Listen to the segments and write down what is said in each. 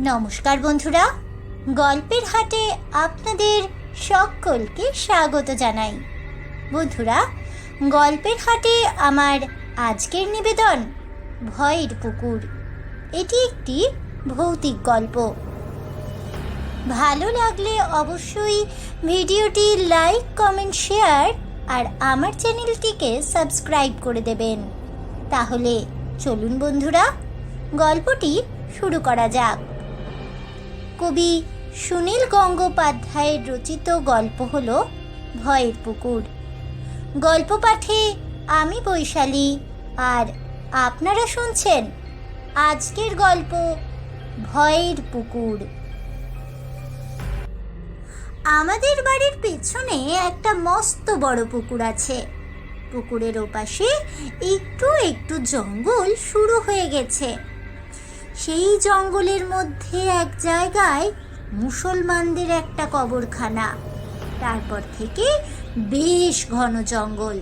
নমস্কার বন্ধুরা, গল্পের হাটে আপনাদের সকলকে স্বাগত জানাই। বন্ধুরা, গল্পের হাটে আমার আজকের নিবেদন, ভয়ের পুকুর। এটি একটি ভৌতিক গল্প। ভালো লাগলে অবশ্যই ভিডিওটি লাইক, কমেন্ট, শেয়ার আর আমার চ্যানেলটিকে সাবস্ক্রাইব করে দেবেন। তাহলে চলুন বন্ধুরা, গল্পটি শুরু করা যাক। কবি সুনীল গঙ্গোপাধ্যায়ের রচিত গল্প হল ভয়ের পুকুর। গল্প পাঠে আমি বৈশালী, আর আপনারা শুনছেন আজকের গল্প ভয়ের পুকুর। আমাদের বাড়ির পেছনে একটা মস্ত বড় পুকুর আছে। পুকুরের ওপাশে একটু একটু জঙ্গল শুরু হয়ে গেছে। সেই জঙ্গলের মধ্যে এক জায়গায় মুসলমানদের একটা কবরখানা। তারপর থেকে বেশ ঘন জঙ্গল।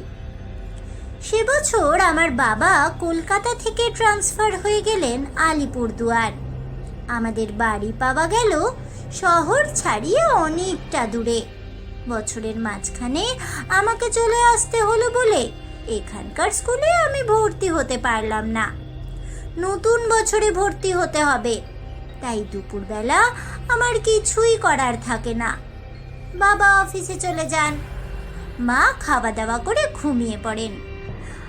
সে বছর আমার বাবা কলকাতা থেকে ট্রান্সফার হয়ে গেলেন আলিপুরদুয়ার। আমাদের বাড়ি পাওয়া গেল শহর ছাড়িয়ে অনেকটা দূরে। বছরের মাঝখানে আমাকে চলে আসতে হলো বলে এখানকার স্কুলে আমি ভর্তি হতে পারলাম না। নতুন বছরে ভর্তি হতে হবে। তাই দুপুরবেলা আমার কিছুই করার থাকে না। বাবা অফিসে চলে যান। মা খাওয়া দাওয়া করে ঘুমিয়ে পড়েন।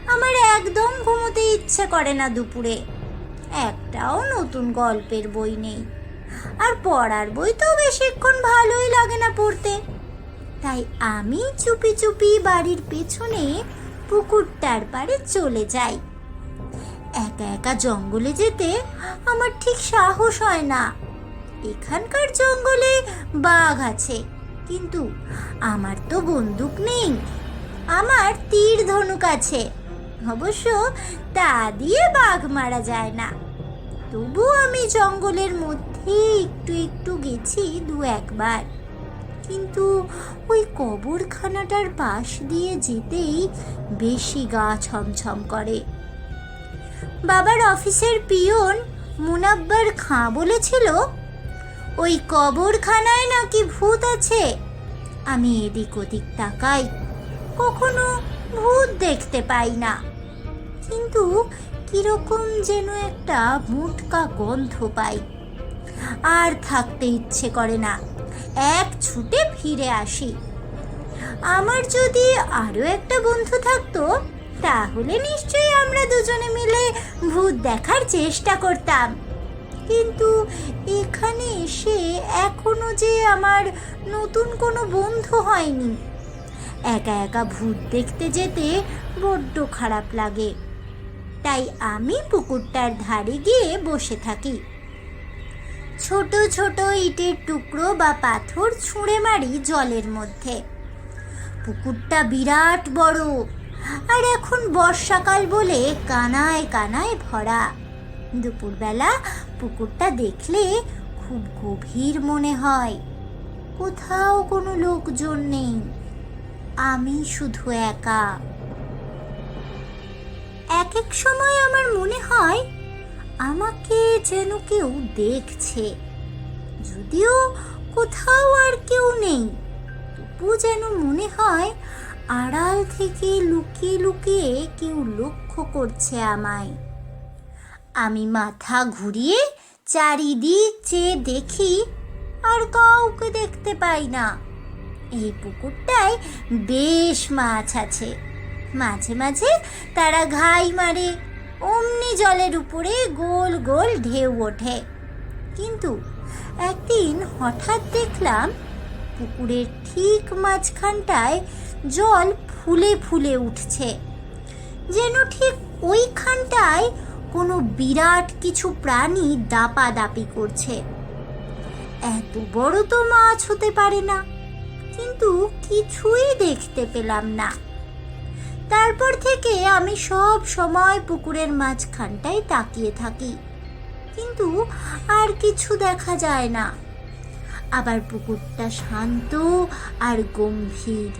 আমার একদম ঘুমোতে ইচ্ছে করে না দুপুরে। একটাও নতুন গল্পের বই নেই। আর পড়ার বই তো বেশিক্ষণ ভালোই লাগে না পড়তে। তাই আমি চুপি চুপি বাড়ির পেছনে পুকুরটার পাড়ে চলে যাই। একা একা জঙ্গলে যেতে আমার ঠিক সাহস হয় না। এখানকার জঙ্গলে বাঘ আছে, কিন্তু আমার তো বন্দুক নেই। আমার তীর ধনুক আছে। অবশ্য তা দিয়ে বাঘ মারা যায় না। তবু আমি জঙ্গলের মধ্যে একটু একটু গেছি দু একবার। কিন্তু ওই কবরখানাটার পাশ দিয়ে যেতেই বেশি গা ছমছম করে। বাবার অফিসের পিয়ন মুনাব্বার খাঁ বলেছিল, ওই কবরখানায় নাকি ভূত আছে? আমি এদিক ওদিক তাকাই, কখনো ভূত দেখতে পাই না। কিন্তু কীরকম যেন একটা মুটকা গন্ধ পাই। আর থাকতে ইচ্ছে করে না, এক ছুটে ফিরে আসি। আমার যদি আরও একটা বন্ধু থাকতো তাহলে নিশ্চয়ই আমরা দুজনে মিলে ভূত দেখার চেষ্টা করতাম। কিন্তু এখানে এসে এখনও যে আমার নতুন কোনো বন্ধু হয়নি। একা একা ভূত দেখতে যেতে বড্ড খারাপ লাগে। তাই আমি পুকুরটার ধারে গিয়ে বসে থাকি। ছোট ছোট ইটের টুকরো বা পাথর ছুঁড়ে মারি জলের মধ্যে। পুকুরটা বিরাট বড়। আর এখন বর্ষাকাল বলে কানায় কানায় ভরা। দুপুরবেলা পুকুরটা দেখলে খুব গভীর মনে হয়। কোথাও কোনো লোকজন নেই। আমি শুধু একা। এক এক সময় আমার মনে হয় আমাকে যেন কেউ দেখছে। যদিও কোথাও আর কেউ নেই তবু যেন মনে হয় আড়াল থেকে লুকিয়ে লুকিয়ে কেউ লক্ষ্য করছে আমায়। আমি মাথা ঘুরিয়ে চারিদিক চেয়ে দেখি আর কাউকে দেখতে পাই না। এই পুকুরটায় বেশ মাছ আছে। মাঝে মাঝে তারা ঘাই মারে। অমনি জলের উপরে গোল গোল ঢেউ ওঠে। কিন্তু একদিন হঠাৎ দেখলাম পুকুরের ঠিক মাঝখানটায় জল ফুলে ফুলে উঠছে। যেন ঠিক ওইখানটায় কোনো বিরাট কিছু প্রাণী দাপাদাপি করছে। এত বড় তো মাছ হতে পারে না, কিন্তু কিছুই দেখতে পেলাম না। তারপর থেকে আমি সব সময় পুকুরের মাঝখানটায় তাকিয়ে থাকি, কিন্তু আর কিছু দেখা যায় না। আবার পুকুরটা শান্ত আর গম্ভীর।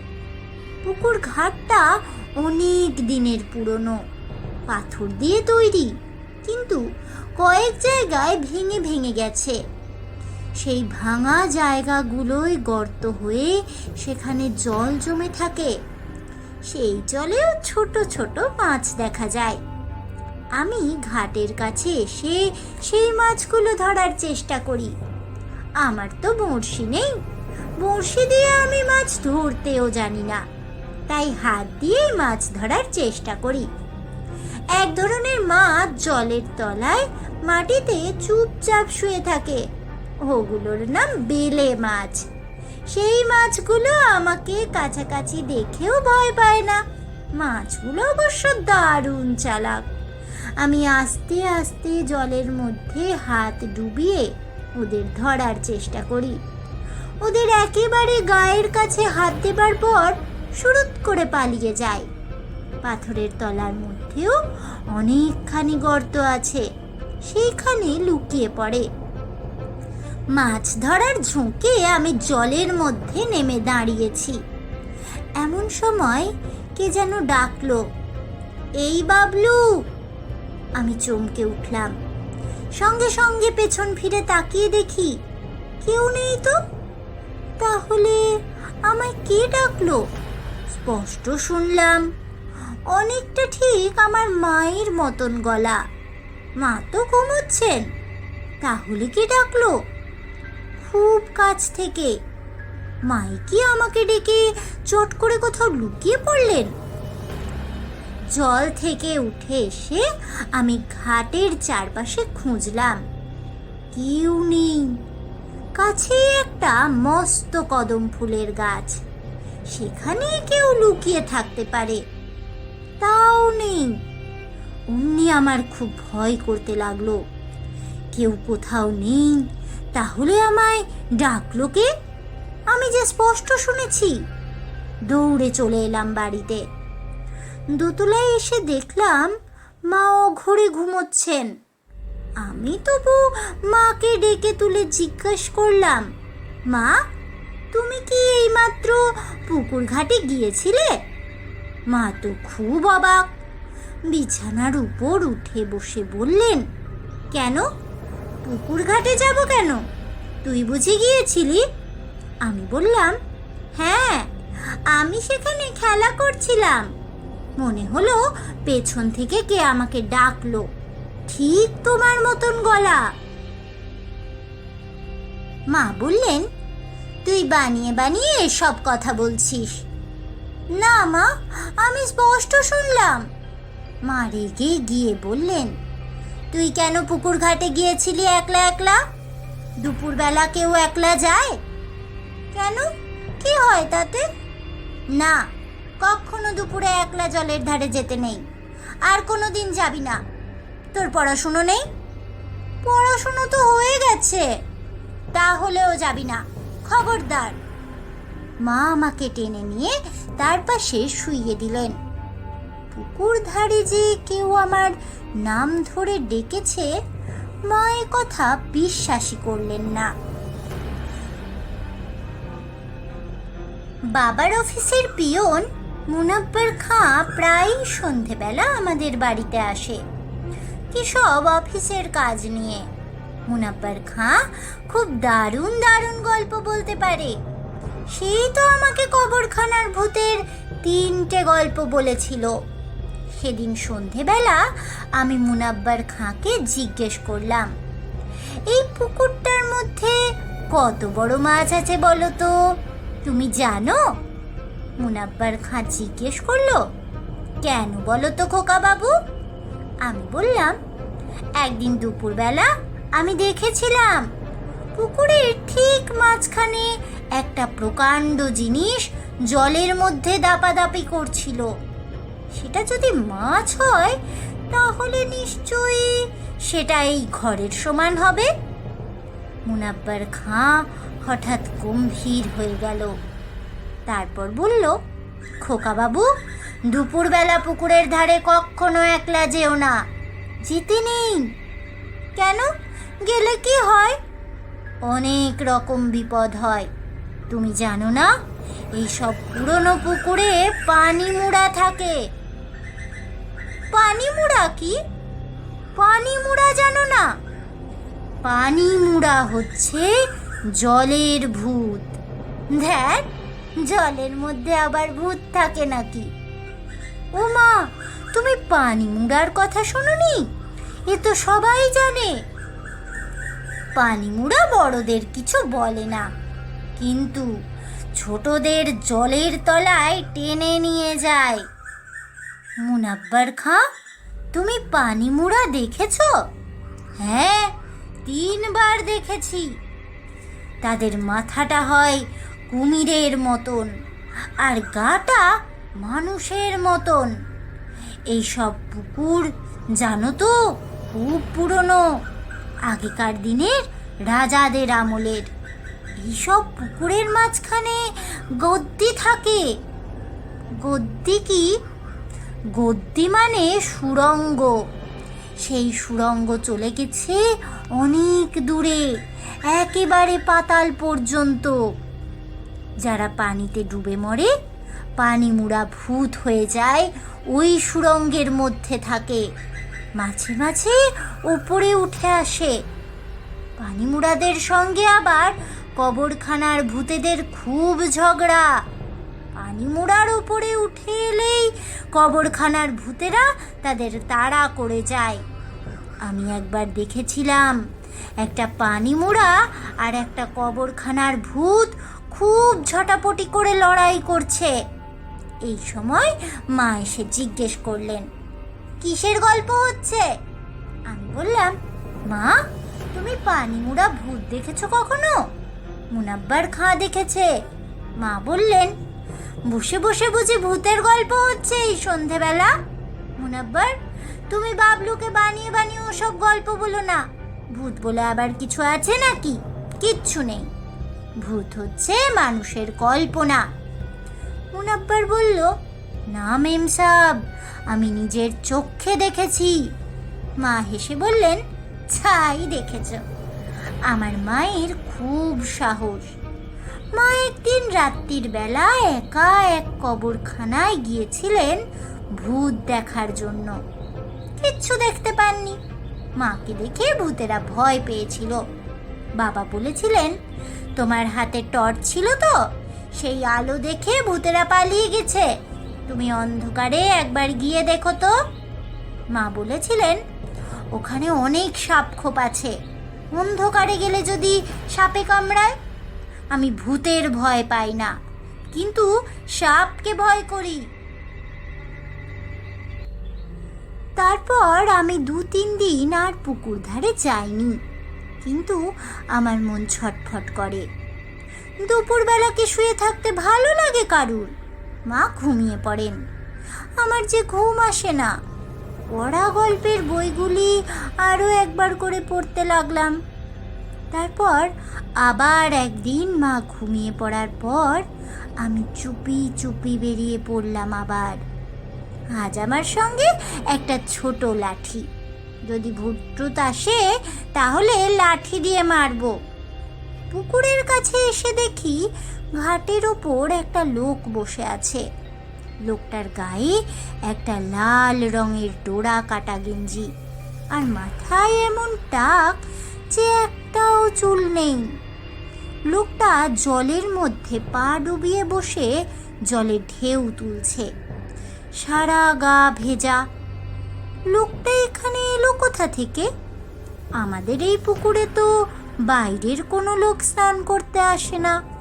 পুকুর ঘাটটা অনেক দিনের পুরনো। পাথর দিয়ে তৈরি, কিন্তু কয়েক জায়গায় ভেঙে ভেঙে গেছে। সেই ভাঙা জায়গাগুলোই গর্ত হয়ে সেখানে জল জমে থাকে। সেই জলেও ছোট ছোট মাছ দেখা যায়। আমি ঘাটের কাছে এসে সেই মাছগুলো ধরার চেষ্টা করি। আমার তো বড়শি নেই। বড়শি দিয়ে আমি মাছ ধরতেও জানি না। তাই হাত দিয়েই মাছ ধরার চেষ্টা করি। এক ধরনের মাছ জলের তলায় মাটিতে চুপচাপ শুয়ে থাকে। ওগুলোর নাম বেলে মাছ। সেই মাছগুলো আমাকে কাছাকাছি দেখেও ভয় পায় না। মাছগুলো অবশ্য দারুণ চালাক। আমি আস্তে আস্তে জলের মধ্যে হাত ডুবিয়ে ওদের ধরার চেষ্টা করি। ওদের একেবারে গায়ের কাছে হাত দেবার পর সুরুত করে পালিয়ে যায়। পাথরের তলার মধ্যেও অনেকখানি গর্ত আছে, সেইখানে লুকিয়ে পড়ে। মাছ ধরার ঝুঁকে আমি জলের মধ্যে নেমে দাঁড়িয়েছি। এমন সময় কে যেন ডাকলো, এই বাবলু! আমি চমকে উঠলাম। সঙ্গে সঙ্গে পেছন ফিরে তাকিয়ে দেখি কেউ নেই তো। তাহলে আমায় কে ডাকলো? স্পষ্ট শুনলাম। অনেকটা ঠিক আমার মায়ের মতন গলা। মা তো ঘুমোচ্ছেন। তাহলে কি ডাকলো? খুব কাছ থেকে। মাই কি আমাকে ডেকে চট করে কোথাও লুকিয়ে পড়লেন? জল থেকে উঠে এসে আমি ঘাটের চারপাশে খুঁজলাম। কেউ নেই। কাছেই একটা মস্ত কদম ফুলের গাছ। সেখানে কেউ লুকিয়ে থাকতে পারে। তাও নেই। অমনি আমার খুব ভয় করতে লাগল। কেউ কোথাও নেই, তাহলে আমায় ডাকলো কে? আমি যে স্পষ্ট শুনেছি। দৌড়ে চলে এলাম বাড়িতে। দোতলায় এসে দেখলাম মা ঘরে ঘুমোচ্ছেন। আমি তবু মাকে ডেকে তুলে জিজ্ঞেস করলাম, মা তুমি কি এইমাত্র পুকুর ঘাটে গিয়েছিলে? মা তো খুব অবাক। বিছানার উপর উঠে বসে বললেন, কেন? পুকুর ঘাটে যাব কেন? তুই বুঝে গিয়েছিলি? আমি বললাম হ্যাঁ আমি সেখানে খেলা করছিলাম। মনে হলো পেছন থেকে কে আমাকে ডাকলো। ঠিক তোমার মতন গলা। মা বললেন তুই বানিয়ে বানিয়ে সব কথা বলছিস। না মা, আমি স্পষ্ট শুনলাম। মা রেগে গিয়ে বললেন, তুই কেন পুকুর ঘাটে গিয়েছিলি একলা একলা? দুপুরবেলা কেউ একলা যায়? কেন? কি হয় তাতে? না, কখনো দুপুরে একলা জলের ধারে যেতে নেই। আর কোনো দিন যাবি না। তোর পড়াশুনো নেই? পড়াশুনো তো হয়ে গেছে। তাহলেও যাবি না। খবরদার। মা আমাকে টেনে নিয়ে তার পাশে শুইয়ে দিলেন। পুকুর ধারে যে কেউ আমার নাম ধরে ডেকেছে, মা এ কথা বিশ্বাসই করলেন না। বাবার অফিসের পিয়ন মুনাব্বার খাঁ প্রায় সন্ধেবেলা আমাদের বাড়িতে আসে। কি সব অফিসের কাজ নিয়ে? মুনাব্বার খাঁ খুব দারুণ দারুণ গল্প বলতে পারে। সেই তো আমাকে কবরখানার ভূতের তিনটে গল্প বলেছিল। সেদিন সন্ধেবেলা আমি মুনাব্বার খাঁকে জিজ্ঞেস করলাম, এই পুকুরটার মধ্যে কত বড় মাছ আছে বলো তো? তুমি জানো? মুনাব্বার খাঁ জিজ্ঞেস করল, কেন বলো তো খোকা বাবু আমি বললাম, একদিন দুপুরবেলা আমি দেখেছিলাম। পুকুরের ঠিক মাঝখানে একটা প্রকাণ্ড জিনিস জলের মধ্যে দাপাদাপি করছিল। সেটা যদি মাছ হয়, তাহলে নিশ্চয়ই সেটা এই ঘরের সমান হবে। মুনাব্বার খাঁ হঠাৎ গম্ভীর হয়ে গেল। তারপর বলল, খোকাবাবু, দুপুরবেলা পুকুরের ধারে কখনো একলা যেও না। যেতে নেই। কেন? গেলে কি হয়? অনেক রকম বিপদ হয়। তুমি জানো না এইসব পুরনো পুকুরে পানি মুড়া থাকে। পানি মুড়া কি? পানি মুড়া জানো না? পানি মুড়া হচ্ছে জলের ভূত। দেখ জলের মধ্যে আবার ভূত থাকে নাকি? ও মা তুমি পানি মুড়ার কথা শোনোনি? এ তো সবাই জানে। পানি মুড়া বড়দের কিছু বলে না। কিন্তু ছোটদের জলের তলায় টেনে নিয়ে যায়। মুনাব্বার খাঁ, তুমি পানিমুড়া দেখেছ? হ্যাঁ তিনবার দেখেছি। তাদের মাথাটা হয় কুমিরের মতন আর গাটা মানুষের মতন। এইসব পুকুর জানো তো, খুব পুরনো। আগেকার দিনের রাজাদের আমলের। এইসব পুকুরের মাঝখানে গদ্দি থাকে। গদ্দি কি? গদ্দি মানে সুরঙ্গ। সেই সুরঙ্গ চলে গেছে অনেক দূরে, একেবারে পাতাল পর্যন্ত। যারা পানিতে ডুবে মরে, পানি মুড়া ভূত হয়ে যায় ওই সুরঙ্গের মধ্যে থাকে। মাঝে মাঝে উপরে উঠে আসে। পানিমুড়াদের সঙ্গে আবার কবরখানার ভূতেদের খুব ঝগড়া। পানিমুড়ার উপরে উঠে এলেই কবরখানার ভূতেরা তাদের তাড়া করে যায়। আমি একবার দেখেছিলাম, একটা পানিমুড়া আর একটা কবরখানার ভূত খুব ঝটাপটি করে লড়াই করছে। এই সময় মা এসে জিজ্ঞেস করলেন কিসের গল্প হচ্ছে? আমি বললাম, মা, তুমি পানিমুড়া ভূত দেখেছ কখনো? মুনাব্বার খাঁ দেখেছে। মা বললেন, বসে বসে বুঝি ভূতের গল্প হচ্ছে এই সন্ধেবেলা? মুনাব্বার, তুমি বাবলুকে বানিয়ে বানিয়ে ওসব গল্প বলো না। ভূত বলে আবার কিছু আছে নাকি? কিচ্ছু নেই। ভূত হচ্ছে মানুষের কল্পনা। মুনাব্বার বলল না, মেম সাব, আমি নিজের চোখে দেখেছি। মা হেসে বললেন, ছাই দেখেছ। আমার মায়ের খুব সাহস। মা একদিন রাত্রির বেলা একা এক কবরখানায় গিয়েছিলেন ভূত দেখার জন্য। কিচ্ছু দেখতে পাননি। মাকে দেখে ভূতেরা ভয় পেয়েছিল। বাবা বলেছিলেন, তোমার হাতে টর্চ ছিল তো? সেই আলো দেখে ভূতেরা পালিয়ে গেছে। তুমি অন্ধকারে একবার গিয়ে দেখো তো। মা বলেছিলেন, ওখানে অনেক সাপ খোপ আছে। অন্ধকারে গেলে যদি সাপে কামড়ায়, আমি ভূতের ভয় পাই না। কিন্তু সাপকে ভয় করি। তারপর আমি দু তিন দিন আর পুকুর ধারে যাইনি। কিন্তু আমার মন ছটফট করে। দুপুরবেলা কি শুয়ে থাকতে ভালো লাগে কারুর। মা ঘুমিয়ে পড়েন। আমার যে ঘুম আসে না, পড়া গল্পের বইগুলি আরও একবার করে পড়তে লাগলাম। তারপর আবার একদিন মা ঘুমিয়ে পড়ার পর আমি চুপি চুপি বেরিয়ে পড়লাম আবার। আজ আমার সঙ্গে একটা ছোট লাঠি। যদি ভুট্টুত আসে, তাহলে লাঠি দিয়ে মারবো। পুকুরের কাছে এসে দেখি ঘাটের ওপর একটা লোক বসে আছে। লোকটার গায়ে একটা লাল রঙের ডোরা কাটা গেঞ্জি আর মাথায় এমন টাক যে একটাও চুল নেই। লোকটা জলের মধ্যে পা ডুবিয়ে বসে জলে ঢেউ তুলছে। সারা গা ভেজা। লোকটা এখানে এলো কোথা থেকে? আমাদের এই পুকুরে তো বাইরের কোনো লোক স্নান করতে আসে না।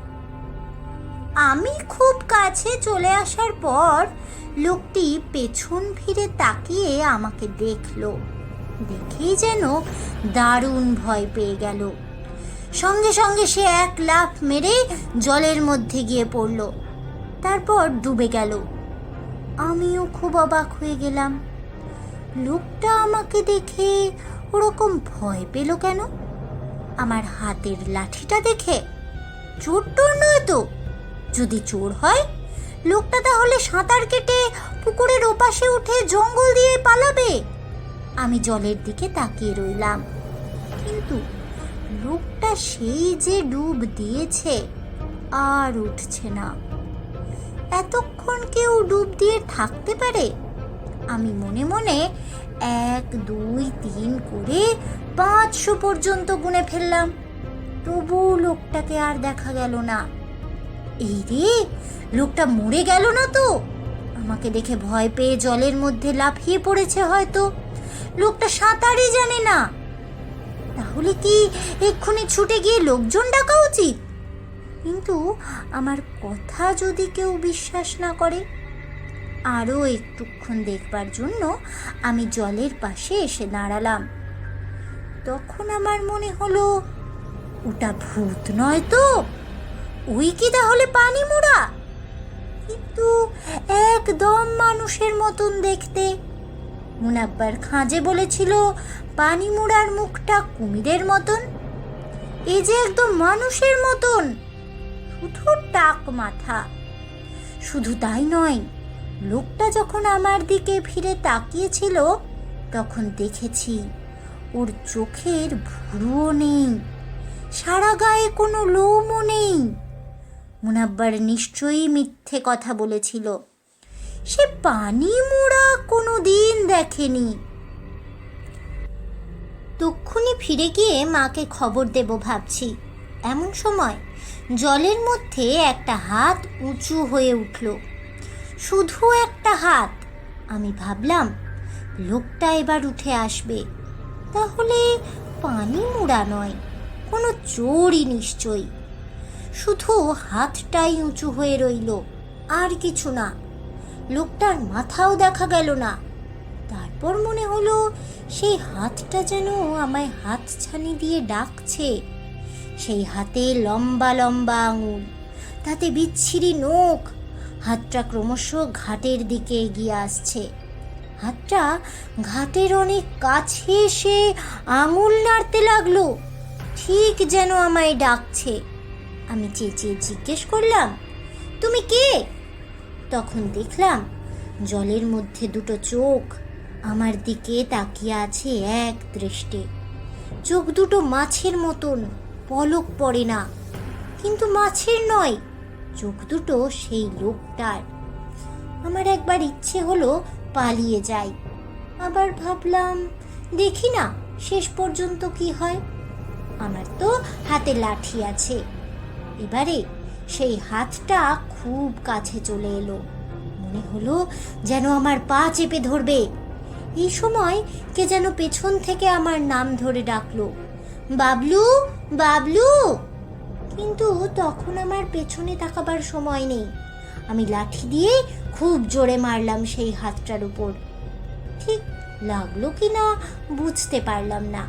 আমি খুব কাছে চলে আসার পর লোকটি পেছন ফিরে তাকিয়ে আমাকে দেখল। দেখেই যেন দারুণ ভয় পেয়ে গেল। সঙ্গে সঙ্গে সে এক লাফ মেরে জলের মধ্যে গিয়ে পড়ল। তারপর ডুবে গেল। আমিও খুব অবাক হয়ে গেলাম। লোকটা আমাকে দেখে ওরকম ভয় পেল কেন? আমার হাতের লাঠিটা দেখে চোর টোর নয় তো? যদি চোর হয়? লোকটা তাহলে সাঁতার কেটে পুকুরের ওপাশে উঠে জঙ্গল দিয়ে পালাবে। আমি জলের দিকে তাকিয়ে রইলাম। কিন্তু লোকটা সেই যে ডুব দিয়েছে, আর উঠছে না। এতক্ষণ কেউ ডুব দিয়ে থাকতে পারে? আমি মনে মনে এক, দুই, তিন করে পাঁচশো পর্যন্ত গুনে ফেললাম। তবু লোকটাকে আর দেখা গেল না। এই রে, লোকটা মরে গেল না তো? আমাকে দেখে ভয় পেয়ে জলের মধ্যে লাফিয়ে পড়েছে হয়তো। লোকটা সাঁতারই জানে না। তাহলে কি এক্ষুনি ছুটে গিয়ে লোকজন ডাকা উচিত? কিন্তু আমার কথা যদি কেউ বিশ্বাস না করে আরও একটুক্ষণ দেখবার জন্য আমি জলের পাশে এসে দাঁড়ালাম। তখন আমার মনে হলো, ওটা ভূত নয় তো? ওই কি তাহলে পানি মোড়া? কিন্তু একদম মানুষের মতন দেখতে। মুনাব্বার খাঁজে বলেছিল, পানি মুড়ার মুখটা কুমিরের মতন। এই যে একদম মানুষের মতন। শুধু টাক মাথা। শুধু তাই নয়, লোকটা যখন আমার দিকে ফিরে তাকিয়েছিল, তখন দেখেছি ওর চোখের ভুরুও নেই। সারা গায়ে কোনো লোমও নেই। মুনাব্বার নিশ্চয়ই মিথ্যে কথা বলেছিল। সে পানি মোড়া কোনো দিন দেখেনি। তক্ষুনি ফিরে গিয়ে মাকে খবর দেব ভাবছি। এমন সময় জলের মধ্যে একটা হাত উঁচু হয়ে উঠল। শুধু একটা হাত। আমি ভাবলাম, লোকটা এবার উঠে আসবে। তাহলে পানি মুড়া নয়, কোনো চোরই নিশ্চয়ই। শুধু হাতটাই উঁচু হয়ে রইল, আর কিছু না। লোকটার মাথাও দেখা গেল না। তারপর মনে হলো সেই হাতটা যেন আমায় হাত ছানি দিয়ে ডাকছে। সেই হাতে লম্বা লম্বা আঙুল, তাতে বিচ্ছিরি নোখ। হাতটা ক্রমশ ঘাটের দিকে এগিয়ে আসছে। হাতটা ঘাটের অনেক কাছে এসে আঙুল নাড়তে লাগল। ঠিক যেন আমায় ডাকছে। আমি চেঁচিয়ে জিজ্ঞেস করলাম, তুমি কে? তখন দেখলাম জলের মধ্যে দুটো চোখ আমার দিকে তাকিয়ে আছে এক দৃষ্টে। চোখ দুটো মাছের মতন, পলক পড়ে না, কিন্তু মাছের নয়, চোখ দুটো সেই লোকটার। আমার একবার ইচ্ছে হলো পালিয়ে যাই। আবার ভাবলাম, দেখি না, শেষ পর্যন্ত কি হয়? আমার তো হাতে লাঠি আছে। এবারে সেই হাতটা খুব কাছে চলে এলো। মনে হলো যেন আমার পা চেপে ধরবে। এই সময় কে যেন পেছন থেকে আমার নাম ধরে ডাকলো। বাবলু বাবলু! কিন্তু তখন আমার পেছনে তাকাবার সময় নেই। আমি লাঠি দিয়ে খুব জোরে মারলাম সেই হাতটার উপর। ঠিক লাগল কি না বুঝতে পারলাম না।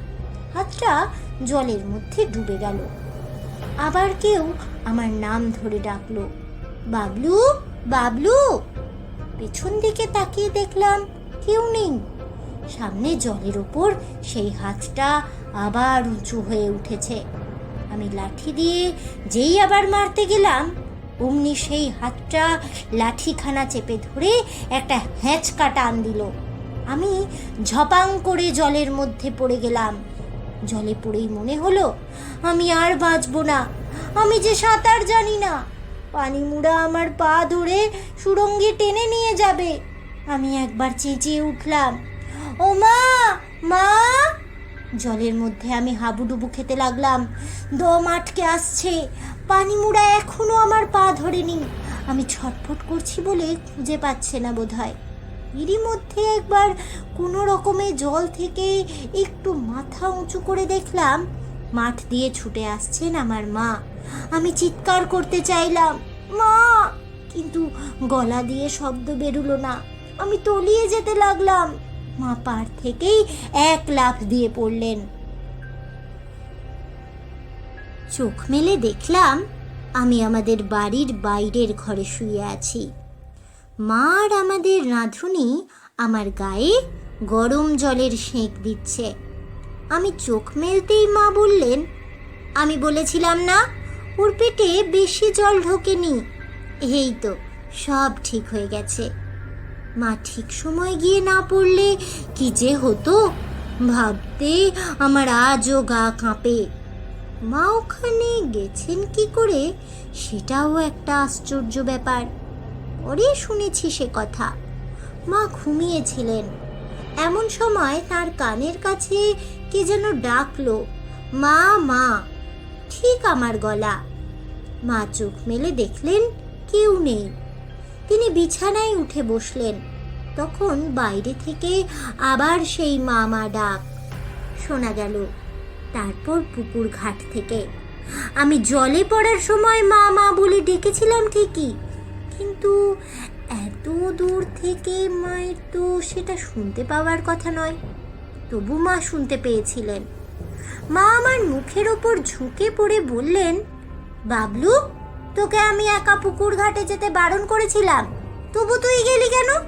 হাতটা জলের মধ্যে ডুবে গেল। আবার কেউ আমার নাম ধরে ডাকলো। বাবলু বাবলু। পেছন দিকে তাকিয়ে দেখলাম কেউ নেই। সামনে জলের ওপর সেই হাতটা আবার উঁচু হয়ে উঠেছে। আমি লাঠি দিয়ে যেই আবার মারতে গেলাম, অমনি সেই হাতটা লাঠিখানা চেপে ধরে একটা হ্যাঁচকা টান দিল। আমি ঝপাং করে জলের মধ্যে পড়ে গেলাম। জলে পড়েই মনে হলো, আমি আর বাঁচবো না। আমি যে সাঁতার জানি না। পানি মুড়া আমার পা ধরে সুরঙ্গে টেনে নিয়ে যাবে। আমি একবার চেঁচিয়ে উঠলাম, ও মা মা! জলের মধ্যে আমি হাবুডুবু খেতে লাগলাম। দম আটকে আসছে। পানি মুড়া এখনও আমার পা ধরেনি। আমি ছটফট করছি বলে খুঁজে পাচ্ছে না বোধহয়। এরই মধ্যে একবার কোনো রকমে জল থেকে একটু মাথা উঁচু করে দেখলাম, মাঠ দিয়ে ছুটে আসছেন আমার মা। আমি চিৎকার করতে চাইলাম, মা! কিন্তু গলা দিয়ে শব্দ বেরুলো না। আমি তলিয়ে যেতে লাগলাম। মা পার থেকেই এক লাফ দিয়ে পড়লেন। চোখ মেলে দেখলাম, আমি আমাদের বাড়ির বাইরের ঘরে শুয়ে আছি। মা আর আমাদের রাঁধুনি আমার গায়ে গরম জলের সেঁক দিচ্ছে। আমি চোখ মেলতেই মা বললেন, আমি বলেছিলাম না, ওর পেটে বেশি জল ঢোকেনি। এই তো, সব ঠিক হয়ে গেছে। মা ঠিক সময় গিয়ে না পড়লে কি যে হতো? ভাবতে আমার আজও গা কাঁপে। মা ওখানে গেছেন কি করে, সেটাও একটা আশ্চর্য ব্যাপার। পরে শুনেছি সে কথা। মা ঘুমিয়েছিলেন। এমন সময় তার কানের কাছে কে যেন ডাকলো, মা মা, ঠিক আমার গলা। মা চোখ মেলে দেখলেন কেউ নেই। তিনি বিছানায় উঠে বসলেন। তখন বাইরে থেকে আবার সেই মা মা ডাক। শোনা গেল, তারপর পুকুর ঘাট থেকে। আমি জলে পড়ার সময় মা মা বলে ডেকেছিলাম ঠিকই। কিন্তু এত দূর থেকে মায়ের তো সেটা শুনতে পাওয়ার কথা নয়। তবু মা শুনতে পেয়েছিলেন। মা আমার মুখের ওপর ঝুঁকে পড়ে বললেন, বাবলু, তোকে আমি একা পুকুর ঘাটে যেতে বারণ করেছিলাম। তবু তুই গেলি কেন?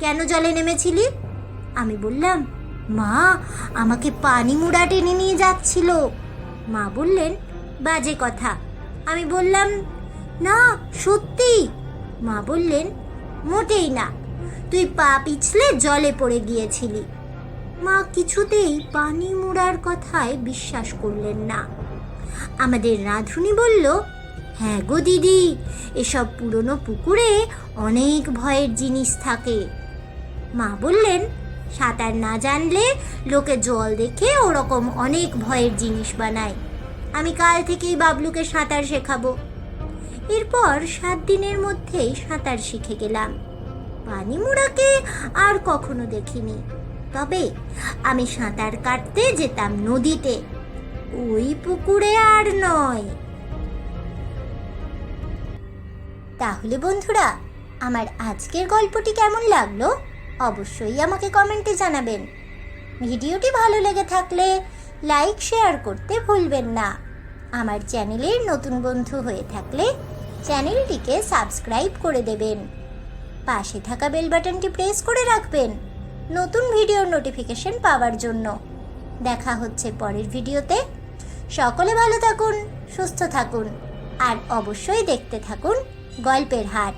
কেন জলে নেমেছিলি? আমি বললাম, মা, আমাকে পানি মুড়া টেনে নিয়ে যাচ্ছিল। মা বললেন, বাজে কথা। আমি বললাম, না, সত্যি। মা বললেন, মোটেই না। তুই পা পিছলে জলে পড়ে গিয়েছিলি। মা কিছুতেই পানি মুড়ার কথায় বিশ্বাস করলেন না। আমাদের রাঁধুনি বলল হ্যাঁ গো দিদি, এসব পুরনো পুকুরে অনেক ভয়ের জিনিস থাকে। মা বললেন, সাঁতার না জানলে লোকে জল দেখে ওরকম অনেক ভয়ের জিনিস বানায়। আমি কাল থেকেই বাবলুকে সাঁতার শেখাবো। এরপর সাত দিনের মধ্যেই সাঁতার শিখে গেলাম। পানি মুড়াকে আর কখনো দেখিনি। তবে আমি সাঁতার কাটতে যেতাম নদীতে। ওই পুকুরে আর নয়। তাহলে বন্ধুরা, আমার আজকের গল্পটি কেমন লাগল? অবশ্যই আমাকে কমেন্টে জানাবেন। ভিডিওটি ভালো লেগে থাকলে লাইক, শেয়ার করতে ভুলবেন না। আমার চ্যানেলের নতুন বন্ধু হয়ে থাকলে চ্যানেলটিকে সাবস্ক্রাইব করে দেবেন। পাশে থাকা বেল বাটনটি প্রেস করে রাখবেন নতুন ভিডিওর নোটিফিকেশন পাওয়ার জন্য। দেখা হচ্ছে পরের ভিডিওতে। সকলে ভালো থাকুন, সুস্থ থাকুন, আর অবশ্যই দেখতে থাকুন গল্পের হাট।